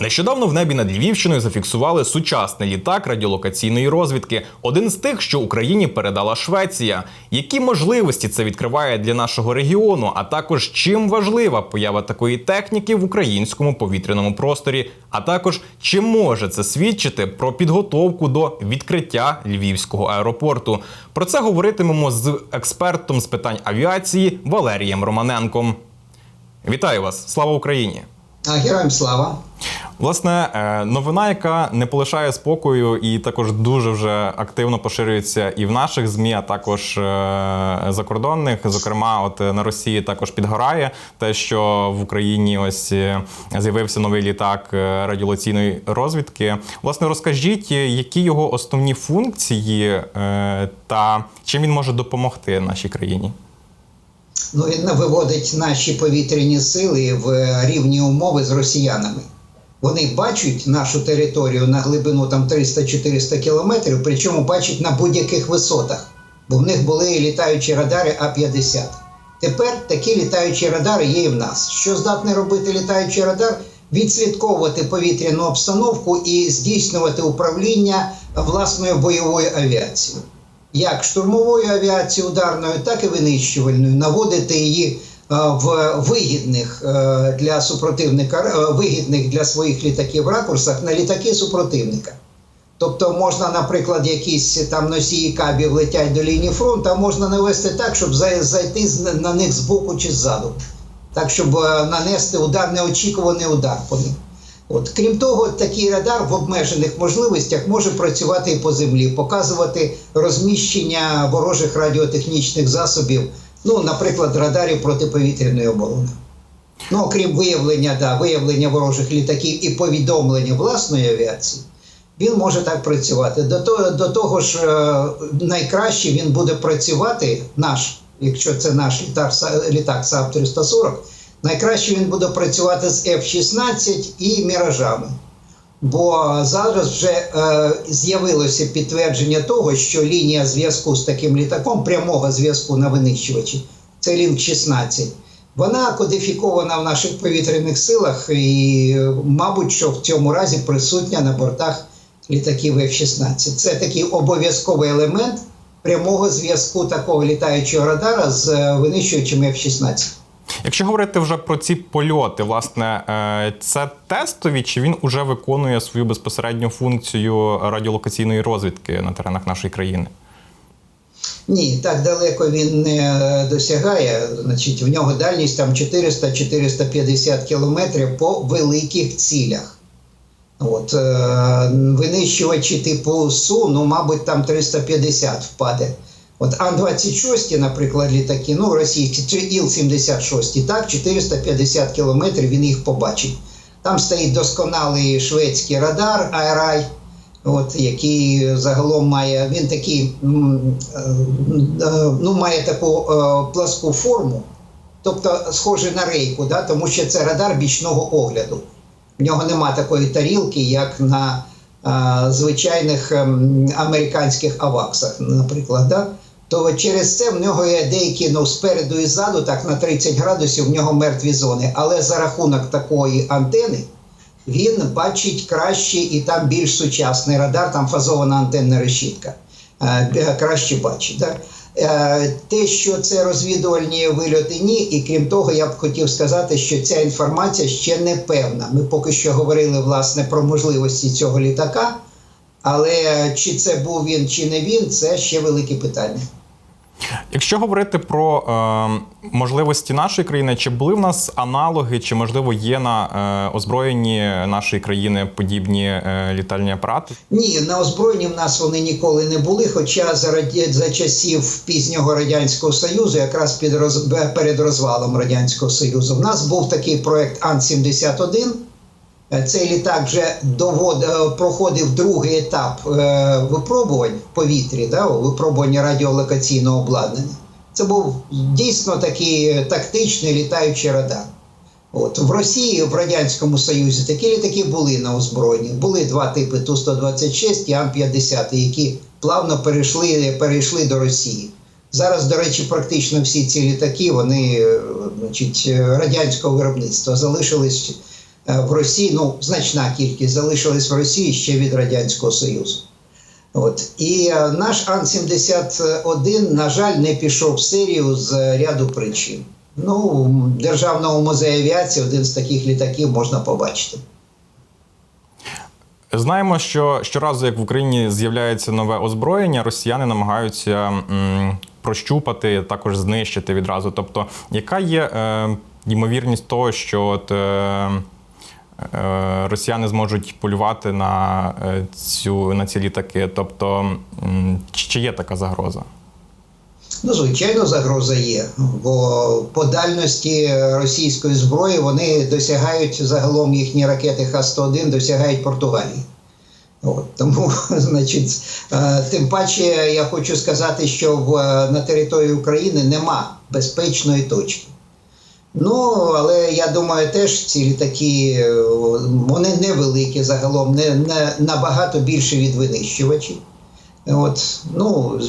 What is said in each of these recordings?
Нещодавно в небі над Львівщиною зафіксували сучасний літак радіолокаційної розвідки, один з тих, що Україні передала Швеція. Які можливості це відкриває для нашого регіону? А також чим важлива поява такої техніки в українському повітряному просторі? А також чи може це свідчити про підготовку до відкриття львівського аеропорту? Про це говоритимемо з експертом з питань авіації Валерієм Романенком. Вітаю вас! Слава Україні! Героям слава. Власне, е, новина, яка не полишає спокою, і також дуже вже активно поширюється і в наших змі, а також е, закордонних. Зокрема, от е, на Росії також підгорає те, що в Україні ось з'явився новий літак радіолаційної розвідки. Власне, розкажіть, які його основні функції та чим він може допомогти нашій країні? Ну, він виводить наші повітряні сили в рівні умови з росіянами. Вони бачать нашу територію на глибину там 300-400 кілометрів, причому бачать на будь-яких висотах, бо в них були літаючі радари А-50. Тепер такі літаючі радари є і в нас. Що здатний робити літаючий радар? Відслідковувати повітряну обстановку і здійснювати управління власною бойовою авіацією. Як штурмовою авіацією ударною, так і винищувальною, наводити її в вигідних е, для супротивника е, вигідних для своїх літаків ракурсах на літаки супротивника. Тобто можна, наприклад, якісь там носії кабів летять до лінії фронту, а можна навести так, щоб зайти на них збоку чи ззаду. Так, щоб е, нанести удар, неочікуваний удар по ним. От, крім того, такий радар в обмежених можливостях може працювати і по землі, показувати розміщення ворожих радіотехнічних засобів, ну, наприклад, радарів протиповітряної оборони. Ну, окрім виявлення, да, виявлення ворожих літаків і повідомлення власної авіації, він може так працювати. До того, до того ж, е, найкраще він буде працювати, наш, якщо це наш літак, літак САП 340, найкраще він буде працювати з F-16 і міражами. Бо зараз вже е, з'явилося підтвердження того, що лінія зв'язку з таким літаком, прямого зв'язку на винищувачі, це лінк 16, вона кодифікована в наших повітряних силах, і, мабуть, що в цьому разі присутня на бортах літаків F-16. Це такий обов'язковий елемент прямого зв'язку такого літаючого радара з е, винищувачем F-16. Якщо говорити вже про ці польоти, власне, е, це тестові, чи він уже виконує свою безпосередню функцію радіолокаційної розвідки на теренах нашої країни? Ні, так далеко він не досягає. Значить, в нього дальність там 400-450 кілометрів по великих цілях. От, е, винищувачі типу СУ, ну, мабуть, там 350 впаде. От Ан-26, наприклад, літаки, ну, російські, чи Іл-76, так, 450 кілометрів він їх побачить. Там стоїть досконалий шведський радар Айрай, от, який загалом має, він такий, е, е, ну, має таку е, пласку форму, тобто схожий на рейку, да, тому що це радар бічного огляду. В нього нема такої тарілки, як на звичайних ем, американських аваксах, наприклад. Да? То через це в нього є деякі ну, спереду і ззаду, так на 30 градусів в нього мертві зони. Але за рахунок такої антени він бачить краще і там більш сучасний радар, там фазована антенна решітка. Е, краще бачить. Да? Е, Те, що це розвідувальні вильоти, ні. І крім того, я б хотів сказати, що ця інформація ще не певна. Ми поки що говорили власне про можливості цього літака, але чи це був він, чи не він, це ще велике питання. Якщо говорити про е, можливості нашої країни, чи були в нас аналоги, чи можливо є на е, озброєнні нашої країни подібні е, літальні апарати? Ні, на озброєнні в нас вони ніколи не були. Хоча за раді... за часів пізнього радянського союзу, якраз під роз... перед розвалом радянського союзу, в нас був такий проект Ан-71. Е, Цей літак вже довод... е, проходив другий етап е, випробувань в повітрі, да, випробування радіолокаційного обладнання. Це був дійсно такий тактичний літаючий радар. От в Росії, в Радянському Союзі такі літаки були на озброєнні. Були два типи Ту-126 і Ан-50, які плавно перейшли, перейшли до Росії. Зараз, до речі, практично всі ці літаки вони е, значить, е, радянського виробництва залишились е, в Росії, ну, значна кількість залишилась в Росії ще від Радянського Союзу. От. І е, наш Ан-71, на жаль, не пішов в серію з ряду причин. Ну, в Державному авіації один з таких літаків можна побачити. Знаємо, що щоразу, як в Україні з'являється нове озброєння, росіяни намагаються м, прощупати, також знищити відразу. Тобто, яка є е, ймовірність того, що от, е, е, росіяни зможуть полювати на, е, цю, на ці літаки? Тобто, чи є така загроза? Ну, звичайно, загроза є, бо по дальності російської зброї вони досягають загалом їхні ракети Х-101 досягають Португалії. От, тому, значить, е, тим паче я хочу сказати, що в, на території України нема безпечної точки. Ну, але я думаю, теж ці літаки е, вони невеликі загалом, не, не набагато більше від винищувачів. От, ну,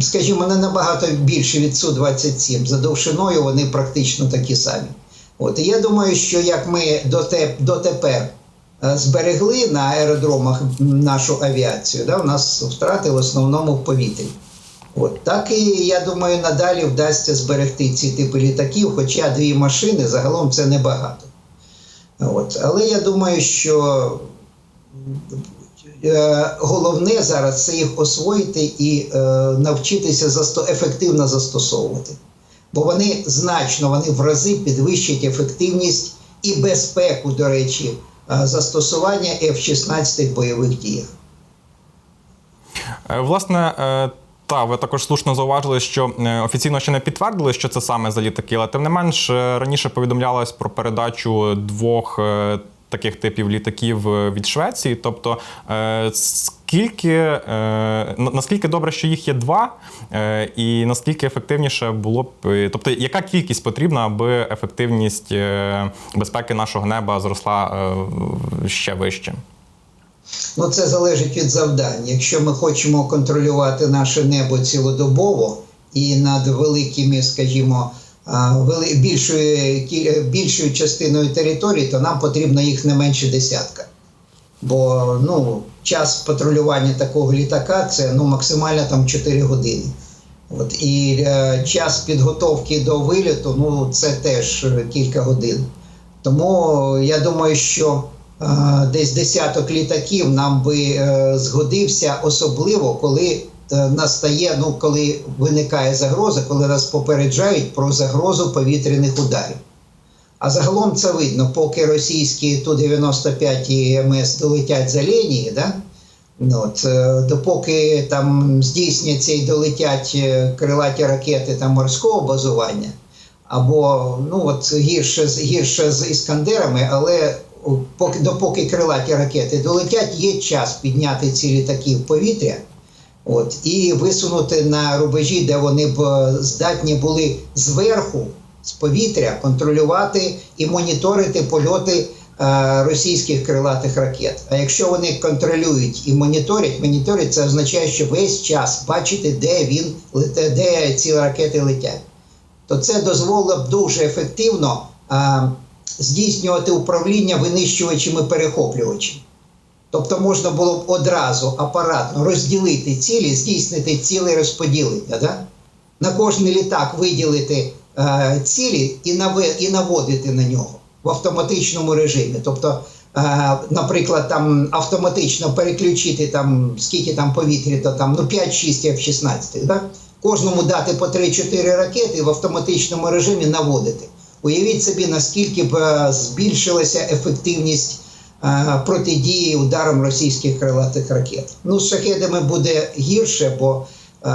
скажімо, не набагато більше від Су-27. За довжиною вони практично такі самі. От, і я думаю, що як ми дотепер е, зберегли на аеродромах нашу авіацію, да, у нас втрати в основному в повітрі. От, так і я думаю, надалі вдасться зберегти ці типи літаків, хоча дві машини загалом це небагато. От, але я думаю, що е, головне зараз це їх освоїти і е, навчитися засто, ефективно застосовувати. Бо вони значно, вони в рази підвищать ефективність і безпеку, до речі, е, застосування F-16 в бойових діях. Е, Власне, та ви також слушно зауважили, що е, офіційно ще не підтвердили, що це саме за літаки, але тим не менш е, раніше повідомлялось про передачу двох е, таких типів літаків від Швеції. Тобто, скільки на- наскільки добре, що їх є два, і наскільки ефективніше було б, тобто, яка кількість потрібна, аби ефективність безпеки нашого неба зросла ще вище? Ну, це залежить від завдань. Якщо ми хочемо контролювати наше небо цілодобово і над великими, скажімо, більшою, більшою частиною території, то нам потрібно їх не менше десятка. Бо ну, час патрулювання такого літака це ну, максимально там 4 години. От, і е, час підготовки до виліту ну, це теж кілька годин. Тому я думаю, що десь десяток літаків нам би е, згодився, особливо коли е, настає, ну коли виникає загроза, коли нас попереджають про загрозу повітряних ударів. А загалом це видно, поки російські Ту-95 і МС долетять за лінії, да? Ну, От, е, допоки там здійсняться і долетять е, крилаті ракети там, морського базування, або ну, от, гірше, гірше з іскандерами, але поки, допоки крилаті ракети долетять, є час підняти ці літаки в повітря от, і висунути на рубежі, де вони б е, здатні були зверху, з повітря, контролювати і моніторити польоти е, російських крилатих ракет. А якщо вони контролюють і моніторять, моніторять це означає, що весь час бачити, де він де ці ракети летять. То це дозволило б дуже ефективно е, здійснювати управління винищувачами перехоплювачами. Тобто можна було б одразу апаратно розділити цілі, здійснити ціле розподілення. Да? На кожний літак виділити е, цілі і, наве, і наводити на нього в автоматичному режимі. Тобто, е, наприклад, там автоматично переключити там, скільки там повітря, то там ну, 5-6 F-16. Да? Кожному дати по 3-4 ракети в автоматичному режимі наводити. Уявіть собі, наскільки б е, збільшилася ефективність е, протидії ударам російських крилатих ракет. Ну, з шахедами буде гірше, бо е,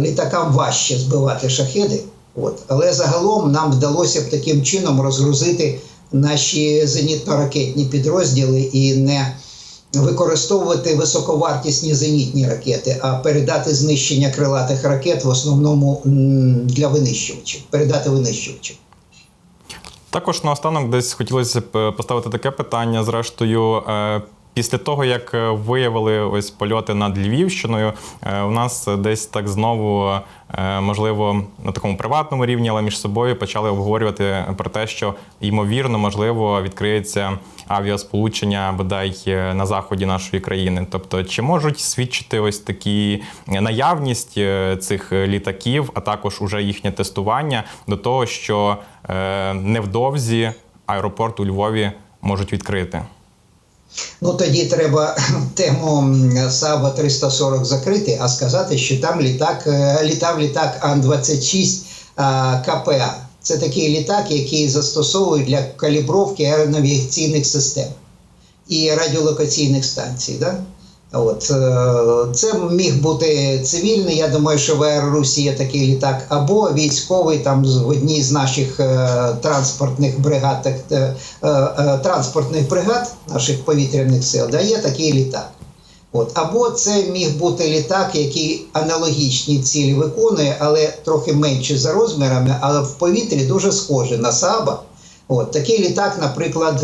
літакам важче збивати шахеди. От. Але загалом нам вдалося б таким чином розгрузити наші зенітно-ракетні підрозділи і не використовувати високовартісні зенітні ракети, а передати знищення крилатих ракет в основному для винищувачів, передати винищувачів. Також наостанок десь хотілося б е, поставити таке питання. Зрештою, е, Після того, як е, виявили ось польоти над Львівщиною, е, у нас десь так знову, е, можливо, на такому приватному рівні, але між собою почали обговорювати про те, що ймовірно, можливо, відкриється авіасполучення бодай на заході нашої країни. Тобто, чи можуть свідчити ось такі наявність цих літаків, а також уже їхнє тестування до того, що невдовзі аеропорт у Львові можуть відкрити? Ну тоді треба тему Саба 340 закрити, а сказати, що там літак е, літав літак Ан-26 а, КПА. Це такий літак, який застосовують для калібровки аеронавігаційних систем і радіолокаційних станцій. Да? От, е, це міг бути цивільний. Я думаю, що в Аерорусі є такий літак, або військовий там в одній з наших е, транспортних бригад, е, транспортних бригад наших повітряних сил, да, є такий літак. От. Або це міг бути літак, який аналогічні цілі виконує, але трохи менше за розмірами, але в повітрі дуже схожий на Саба. От. Такий літак, наприклад,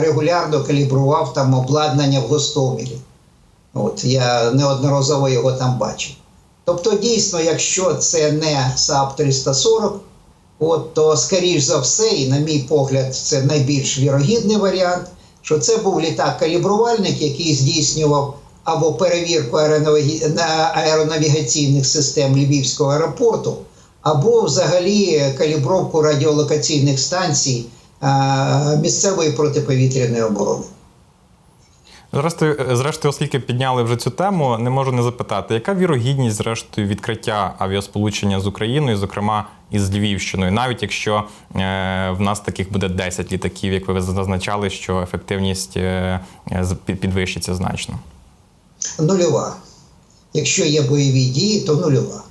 регулярно калібрував там обладнання в Гостомелі. От, я неодноразово його там бачив. Тобто, дійсно, якщо це не САП 340, от, то, скоріш за все, і на мій погляд, це найбільш вірогідний варіант, що це був літак-калібрувальник, який здійснював або перевірку аеронавігаційних систем Львівського аеропорту, або взагалі калібровку радіолокаційних станцій місцевої протиповітряної оборони. Зрештою, зрештою, оскільки підняли вже цю тему, не можу не запитати, яка вірогідність зрештою відкриття авіасполучення з Україною, зокрема із Львівщиною, навіть якщо е, в нас таких буде 10 літаків, як ви зазначали, що ефективність е, підвищиться значно. Нульова. Якщо є бойові дії, то нульова.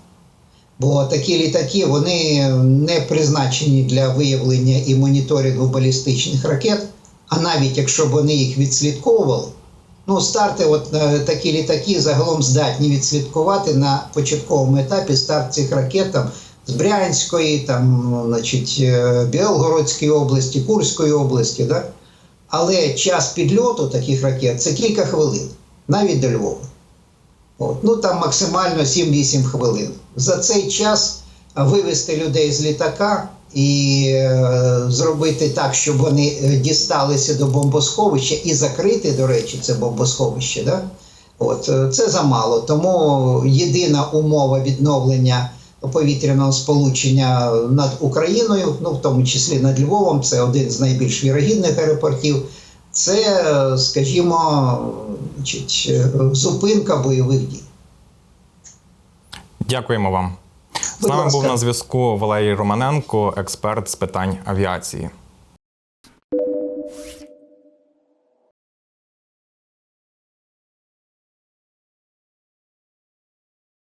Бо такі літаки вони не призначені для виявлення і моніторингу балістичних ракет. А навіть якщо б вони їх відслідковували, ну старти, от е, такі літаки загалом здатні відслідкувати на початковому етапі старт цих ракет там, з Брянської, там, значить, е, Білгородської області, Курської області. Да? Але час підльоту таких ракет це кілька хвилин, навіть до Львова. От. Ну там максимально 7-8 хвилин. За цей час а, вивести людей з літака і е, зробити так, щоб вони е, дісталися до бомбосховища і закрити, до речі, це бомбосховище. Да? От, е, це замало. Тому єдина умова відновлення повітряного сполучення над Україною, ну в тому числі над Львовом, це один з найбільш вірогідних аеропортів. Це, скажімо, зупинка бойових дій. Дякуємо вам. З нами був на зв'язку Валерій Романенко, експерт з питань авіації.